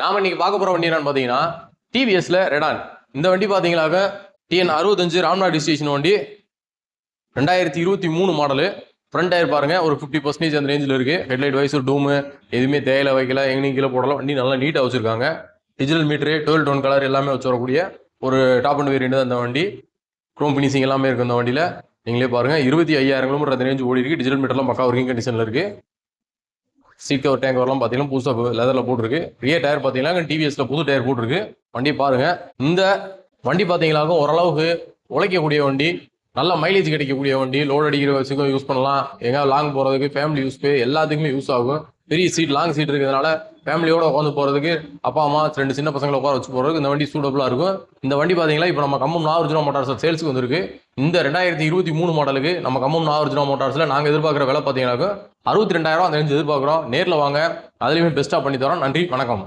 நாம இன்னைக்கு பார்க்க போற வண்டி என்னன்னு பார்த்தீங்கன்னா டிவிஎஸ்ல ரெடான் இந்த வண்டி பார்த்தீங்கன்னாக்க டிஎன் அறுபத்தஞ்சு ராம்நாத் டிஸ்டேஷன் வண்டி. ரெண்டாயிரத்தி இருபத்தி மூணு மாடலு ஃப்ரண்ட் டயர் பாருங்க ஒரு ஃபிஃப்டி பர்சன்டேஜ் அந்த ரேஞ்சில் இருக்கு. ஹெட்லைட் வைஸ் டூமு எதுவுமே தேயில வைக்கல எங்கேயும் கீழே போடலாம் வண்டி நல்லா நீட்டாக வச்சிருக்காங்க. Digital meter dual tone colour எல்லாமே வச்சு வரக்கூடிய ஒரு டாப் அண்ட் வேரியண்ட் தான் அந்த வண்டி. க்ரோம் ஃபினிஷிங் எல்லாமே இருக்கு அந்த வண்டியில். நீங்களே பாருங்க இருபத்தி ஐயாயிரம் கிலோமீட்டர் அந்த ரேஞ்ச் ஓடி இருக்கு. டிஜிட்டல் மீட்டர்லாம் பக்கா ஒர்க்கிங் கண்டிஷனில் இருக்கு. சீட் கவர் டேங்க் வரலாம் பார்த்தீங்கன்னா புதுசாக லெதரில் போட்டிருக்கு. ரியர் டயர் பார்த்தீங்கன்னா டிவிஎஸில் புது டயர் போட்டிருக்கு. வண்டி பாருங்கள் இந்த வண்டி பார்த்தீங்களாக்கும் ஓரளவுக்கு உழைக்கக்கூடிய வண்டி. நல்ல மைலேஜ் கிடைக்கக்கூடிய வண்டி லோட் அடிக்கிற வச்சுக்கும் யூஸ் பண்ணலாம். எங்கேயாவது லாங் போகிறதுக்கு ஃபேமிலி யூஸ் எல்லாத்துக்குமே யூஸ் ஆகும். பெரிய சீட் லாங் சீட் இருக்கிறதுனால ஃபேமிலியோட உட்காந்து போகிறதுக்கு அப்பா அம்மா ரெண்டு சின்ன பசங்களை உட்கார வச்சு போகிறதுக்கு இந்த வண்டி சூட்டபுளாக இருக்கும். இந்த வண்டி பார்த்தீங்கன்னா இப்போ நம்ம கம்பம் நாகர்ஜுனா மோட்டார்ஸ் சேல்ஸுக்கு வந்திருக்கு. இந்த ரெண்டாயிரத்தி இருபத்தி மூணு மாடலுக்கு நம்ம கம்பம் நாகர்ஜுனா மோட்டார்ஸில் நாங்கள் எதிர்பார்க்குற விலை பார்த்தீங்கன்னாக்க அறுபத்தி ரெண்டாயிரம் அந்த எதிர்பார்க்குறோம். நேரில் வாங்க அதுலேயுமே பெஸ்ட்டாக பண்ணி தரோம். நன்றி வணக்கம்.